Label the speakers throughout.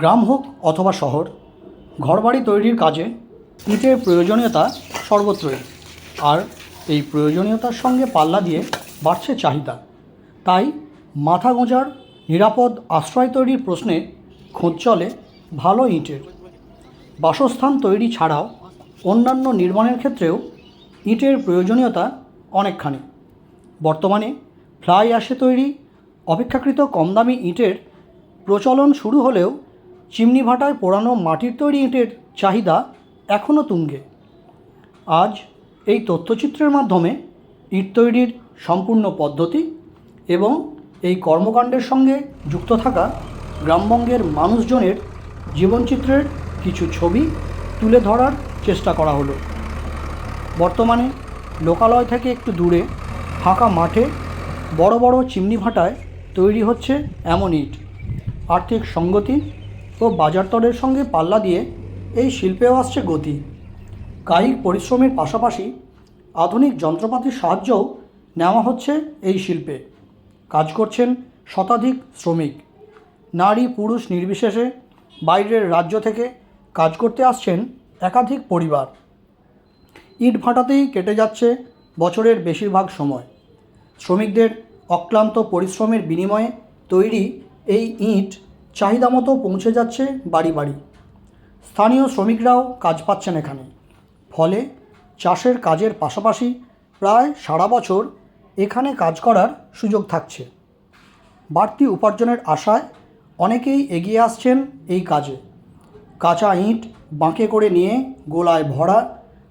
Speaker 1: গ্রাম হোক অথবা শহর, ঘরবাড়ি তৈরির কাজে ইটের প্রয়োজনীয়তা সর্বত্রই। আর এই প্রয়োজনীয়তার সঙ্গে পাল্লা দিয়ে বাড়ছে চাহিদা। তাই মাথা গোঁজার, নিরাপদ আশ্রয় তৈরির প্রশ্নে খোঁজ চলে ভালো ইটের। বাসস্থান তৈরি ছাড়াও অন্যান্য নির্মাণের ক্ষেত্রেও ইটের প্রয়োজনীয়তা অনেকখানি। বর্তমানে ফ্লাই অ্যাশে তৈরি, অপেক্ষাকৃত কম দামি ইটের প্রচলন শুরু হলেও চিমনি ভাটায় পোড়ানো মাটির তৈরি ইঁটের চাহিদা এখনও তুঙ্গে। আজ এই তথ্যচিত্রের মাধ্যমে ইট তৈরির সম্পূর্ণ পদ্ধতি এবং এই কর্মকাণ্ডের সঙ্গে যুক্ত থাকা গ্রামবঙ্গের মানুষজনের জীবনচিত্রের কিছু ছবি তুলে ধরার চেষ্টা করা হলো। বর্তমানে লোকালয় থেকে একটু দূরে ফাঁকা মাঠে বড় বড় চিমনি ভাটায় তৈরি হচ্ছে এমন ইট। আর্থিক সঙ্গতি ও বাজারদরের সঙ্গে পাল্লা দিয়ে এই শিল্পেও আসছে গতি। কায়িক পরিশ্রমের পাশাপাশি আধুনিক যন্ত্রপাতির সাহায্যও নেওয়া হচ্ছে এই শিল্পে। কাজ করছেন শতাধিক শ্রমিক। নারী পুরুষ নির্বিশেষে বাইরের রাজ্য থেকে কাজ করতে আসছেন একাধিক পরিবার। ইট ভাটাতেই কেটে যাচ্ছে বছরের বেশিরভাগ সময়। শ্রমিকদের অক্লান্ত পরিশ্রমের বিনিময়ে তৈরি এই ইট চাহিদা মতো পৌঁছে যাচ্ছে বাড়ি বাড়ি। স্থানীয় শ্রমিকরাও কাজ পাচ্ছেন এখানে। ফলে চাষের কাজের পাশাপাশি প্রায় সারা বছর এখানে কাজ করার সুযোগ থাকছে। বাড়তি উপার্জনের আশায় অনেকেই এগিয়ে আসছেন এই কাজে। কাঁচা ইঁট বাঁকে করে নিয়ে গোলায় ভরা,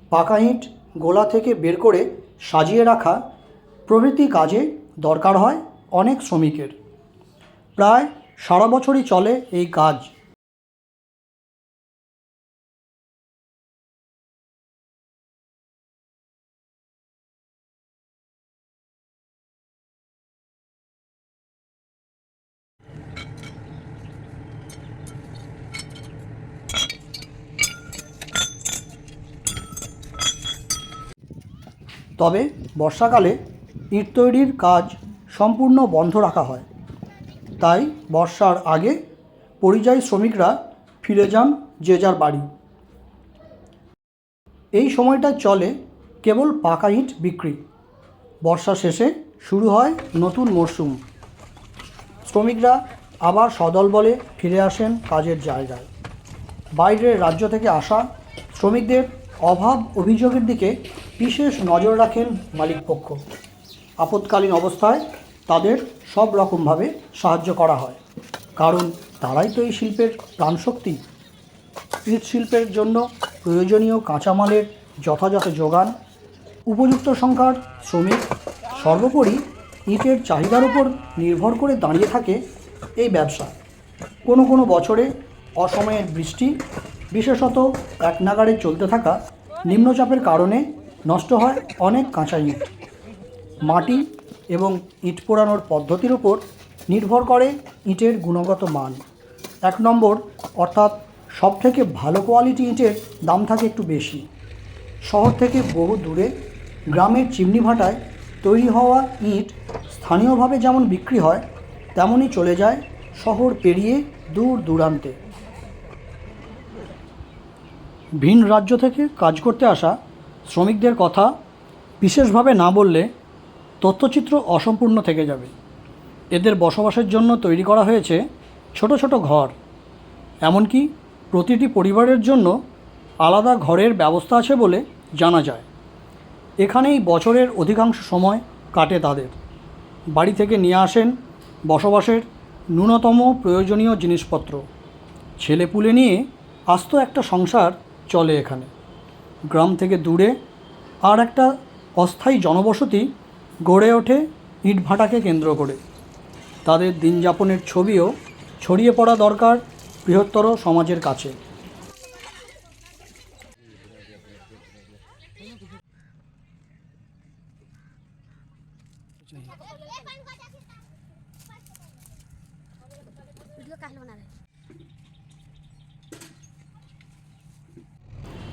Speaker 1: পাকা ইঁট গোলা থেকে বের করে সাজিয়ে রাখা প্রভৃতি কাজে দরকার হয় অনেক শ্রমিকের। প্রায় সারা বছরই চলে এই কাজ। তবে বর্ষাকালে ইট তৈরির কাজ সম্পূর্ণ বন্ধ রাখা হয়। তাই বর্ষার আগে পরিযায়ী শ্রমিকরা ফিরে যান যে যার বাড়ি। এই সময়টা চলে কেবল পাকা ইট বিক্রি। বর্ষা শেষে শুরু হয় নতুন মরশুম শ্রমিকরা আবার সদল বলে ফিরে আসেন কাজের জায়গায়। বাইরের রাজ্য থেকে আসা শ্রমিকদের অভাব অভিযোগের দিকে বিশেষ নজর রাখেন মালিকপক্ষ। আপৎকালীন অবস্থায় তাদের সব রকমভাবে সাহায্য করা হয়। কারণ তারাই তো এই শিল্পের প্রাণশক্তি। ইট শিল্পের জন্য প্রয়োজনীয় কাঁচামালের যথাযথ যোগান, উপযুক্ত সংখ্যার শ্রমিক, সর্বোপরি ইটের চাহিদার উপর নির্ভর করে দাঁড়িয়ে থাকে এই ব্যবসা। কোনো কোনো বছরে অসময়ের বৃষ্টি, বিশেষত এক নাগাড়ে চলতে থাকা নিম্নচাপের কারণে নষ্ট হয় অনেক কাঁচা ইট। মাটি এবং ইট পোড়ানোর পদ্ধতির উপর নির্ভর করে ইটের গুণগত মান। এক নম্বর, অর্থাৎ সব থেকে ভালো কোয়ালিটি ইটের দাম থাকে একটু বেশি। শহর থেকে বহু দূরে গ্রামের চিমনি ভাটায় তৈরি হওয়া ইট স্থানীয়ভাবে যেমন বিক্রি হয়, তেমনই চলে যায় শহর পেরিয়ে দূর দূরান্তে। ভিন রাজ্য থেকে কাজ করতে আসা শ্রমিকদের কথা বিশেষভাবে না বললে তথ্যচিত্র অসম্পূর্ণ থেকে যাবে। এদের বসবাসের জন্য তৈরি করা হয়েছে ছোট ছোট ঘর। এমনকি প্রতিটি পরিবারের জন্য আলাদা ঘরের ব্যবস্থা আছে বলে জানা যায়। এখানেই বছরের অধিকাংশ সময় কাটে তাদের। বাড়ি থেকে নিয়ে আসেন বসবাসের ন্যূনতম প্রয়োজনীয় জিনিসপত্র। ছেলেপুলে নিয়ে আস্ত একটা সংসার চলে এখানে। গ্রাম থেকে দূরে আর একটা অস্থায়ী জনবসতি গড়ে ওঠে ইটভাটাকে কেন্দ্র করে। তাদের দিনযাপনের ছবিও ছড়িয়ে পড়া দরকার বৃহত্তর সমাজের কাছে।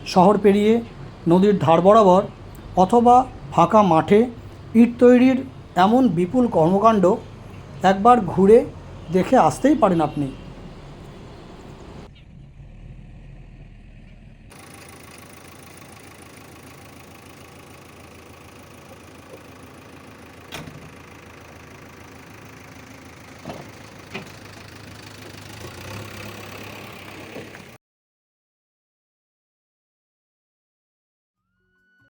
Speaker 1: শহর পেরিয়ে নদীর ধার বরাবর অথবা ফাঁকা মাঠে ইট তৈরির এমন বিপুল কর্মকাণ্ড একবার ঘুরে দেখে আসতেই পারেন আপনি।